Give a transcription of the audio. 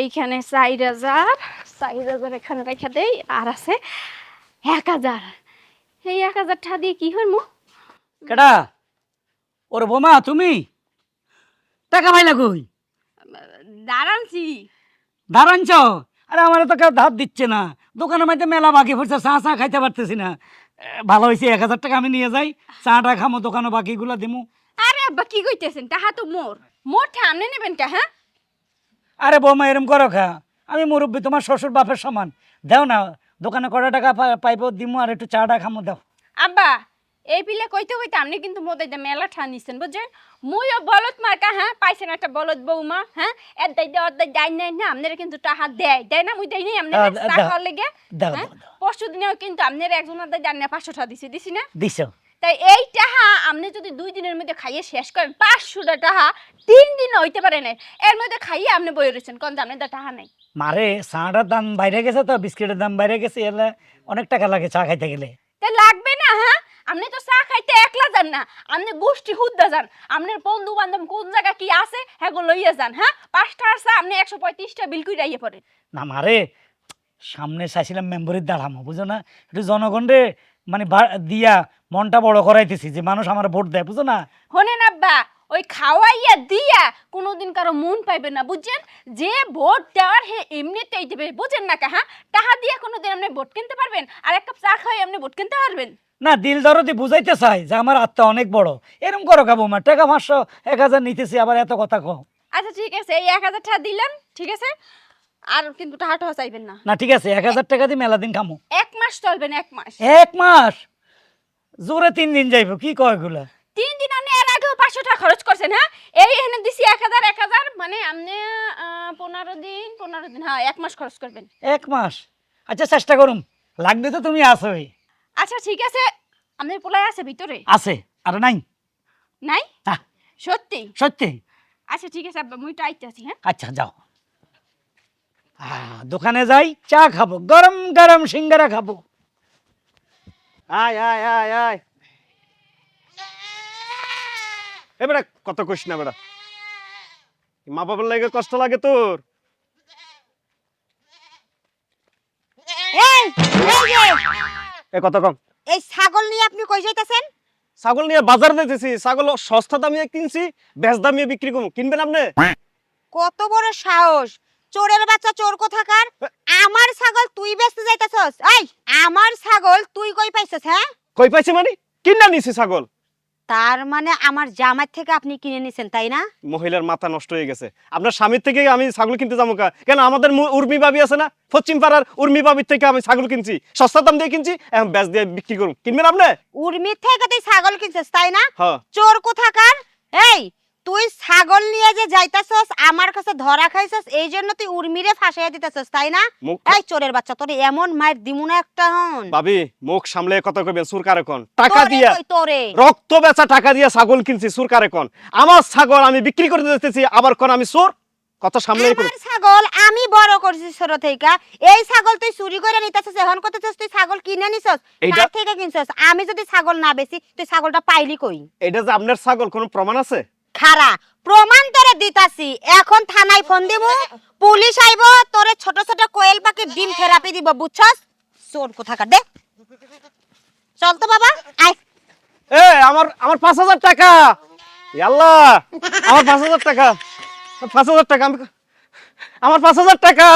এইখানে চার হাজার চার হাজার এখানে রেখে দেই আর আছে এক হাজার। এই এক হাজার টাকা দিয়ে কি হয় মো কেডা? ওর বোমা তুমি? টাকা পাইলা কই? দাঁড়ানছি। ধারানছ আরে আমার তো কেউ ধার দিচ্ছে না। দোকানের মধ্যে মেলা বাকি পড়ছে চা চা খাইতে পারতেছি না। ভালো হয়েছে এক হাজার টাকা আমি নিয়ে যাই। চাটা খামো দোকানে বাকিগুলো দিমু। আরে আব্বা কি কইতেছেন? টাকা তো মোর। মোর ঠামনে নেবেন কা হ্যাঁ? আরে বৌমা এরম করো খা আমি মুরব্বী তোমার শ্বশুর বাপের সমান। দাও না দোকানে কটা টাকা পাইবো দিমু আর একটু চাটা খামো দাও। আব্বা এই পিলে কইতে কইতে আপনি কিন্তু মোদাইতে মেলা ঠান নিছেন বুঝছেন? মুইও বলদ মার্কা হ্যাঁ পাইছেন একটা বলদ বৌমা হ্যাঁ? এদাই দে অদাই যাই নাই না আপনারা কিন্তু টাকা দেয় দেয় না মুই দেই নাই আপনি টাকা লেগে পরশু দিনেও কিন্তু আপনারা একজন আদাই জান না পাঁচশো টাকা দিছি দিছি না? দিছ। তাই এই টাহা আপনি যদি দুই দিনের মধ্যে খাইয়ে শেষ করেন পাঁচশোটা টাহা তিন দিন হইতে পারে না এর মধ্যে খাইয়ে আপনি বই রয়েছেন কোন আপনি তো টাহা নাই? মারে চাটার দাম বাইরে গেছে তো বিস্কিটের দাম বাইরে গেছে এলে অনেক টাকা লাগে চা খাইতে গেলে। তা লাগবে না হ্যাঁ আপনি তো চা খাইতে একলা যান না আপনি গোষ্ঠী হুদ্দা যান আপনার বন্ধু বান্ধব কোন জায়গা কি আছে হ্যাঁ লইয়া যান হ্যাঁ পাঁচটার চা আপনি একশো পঁয়ত্রিশটা বিল করে আইয়ে পড়েন। না মারে সামনে চাইছিলাম মেম্বরের দাঁড়ামো বুঝো না? একটু জনগণরে মানে দিয়া মনটা বড় করাইতেছি যে মানুষ আমার ভোট দেয় বুঝো না? হনেন আব্বা ওই খাওয়াইয়া দিয়া কোনোদিন কারও মন পাইবে না বুঝছেন? যে ভোট দেওয়ার হে এমনিতেই দেবে বুঝেন না কা হ্যাঁ? টাকা দিয়ে কোনোদিন আপনি ভোট কিনতে পারবেন? আর এক কাপ চা খাওয়াই আপনি ভোট কিনতে পারবেন? না দিল দরদি বুঝাইতে চাই যে আমার আত্মা অনেক বড়। এরম করো খাব মা টাকা পাঁচশো এক হাজার নিতেছি আবার এত কথা কও। আচ্ছা ঠিক আছে এই এক হাজার টাকা দিলেন ঠিক আছে? আর কিন্তু টাকা টাকা চাইবেন না। না ঠিক আছে এক হাজার টাকা দিয়ে মেলা দিন খামো। এক মাস চলবেন এক মাস। এক মাস? জোরে তিন দিন যাইবো কি কয় এগুলা? তিন দিন আপনি এর আগেও পাঁচশো টাকা খরচ করছেন হ্যাঁ? এই এখানে দিছি এক হাজার এক হাজার মানে আপনি পনেরো দিন পনেরো দিন হ্যাঁ এক মাস খরচ করবেন। এক মাস? আচ্ছা চেষ্টা করুম লাগবে তো তুমি আসোই আচ্ছা ঠিক আছে আপনার পোলায় আছে ভিতরে? আছে আর নাই? নাই? না। সত্যি? সত্যি? আচ্ছা ঠিক আছে আব্বা মুই তো আইতে আছি হ্যাঁ? আচ্ছা যাও। দোকানে যাই চা খাব। গরম গরম সিঙ্গারা খাব। আয় আয় আয় আয়। এ বেটা কত কইস না বেটা। মা বাবার লাগে কষ্ট লাগে তোর। এই এই এ কত কম। এই ছাগল নিয়ে আপনি কই যাইতাছেন? ছাগল নিয়ে বাজার দিতেছি ছাগল সস্তা দামিয়ে কিনছি বেশ দামিয়ে বিক্রি করব। কিনবেন আপনি? কত বড় সাহস। চোরের বাচ্চা চোর কোথাকার? আমার ছাগল তুই বেচতে যাইতাছস। এই আমার ছাগল তুই কই পাইছস হ্যাঁ? কই পাইছি মানে? কিনা নিছি ছাগল? তার মানে আমার জামাই থেকে আপনি কিনে নিছেন তাই না? মহিলার মাথা নষ্ট হয়ে গেছে। আপনার স্বামীর থেকে আমি ছাগল কিনতে যাব কা? কেন আমাদের উর্মি বাবি আছে না? পশ্চিম পাড়ার উর্মি বাবির থেকে আমি ছাগল কিনছি। সস্তা দাম দিয়ে কিনছি এখন ব্যাস দিয়ে বিক্রি করুন কিনবেন আপনি? উর্মির থেকে তুই ছাগল কিনছিস তাই না? হ্যাঁ। চোর কোথাকার? এই তুই ছাগল নিয়ে যে যাইতাছস আমার কাছে ধরা খাইছস এই জন্য তুই উর্মিরে ফাঁসাইয়া দিতেছস তাই না? এই চোরের বাচ্চা তোর এমন মায়ের দিমু না একটা হন। ভাবি মুখ সামলে কথা কইবেন সুর কারে কোন টাকা দিয়া তোরে? রক্ত বেচা টাকা দিয়ে ছাগল কিনছি সুর কারে কোন আমার ছাগল আমি বিক্রি করে দিতেছি আবার কোন আমি সুর? কত সামলে ছাগল আমি বড় করছি ছোট থেকে এই ছাগল তুই চুরি করে নিতেছিস এখন করতেছিস তুই ছাগল কিনে নিছস কার থেকে কিনছস? আমি যদি ছাগল না বেশি তুই ছাগলটা পাইলি কই? এটা যে আপনার ছাগল কোনো প্রমাণ আছে? খারা, প্রমাণ তোরে দিতাছি। এখন থানায় ফোন দিব, পুলিশ আইব, তোরে ছোট ছোট কোয়েল পাখির ডিম থেরাপি দিব, বুঝছস? চোর কোথাকার, দে। চল তো বাবা, আয়। এ আমার আমার পাঁচ হাজার টাকা। আল্লাহ আমার পাঁচ হাজার টাকা। পাঁচ হাজার টাকা, আমি আমার পাঁচ হাজার টাকা।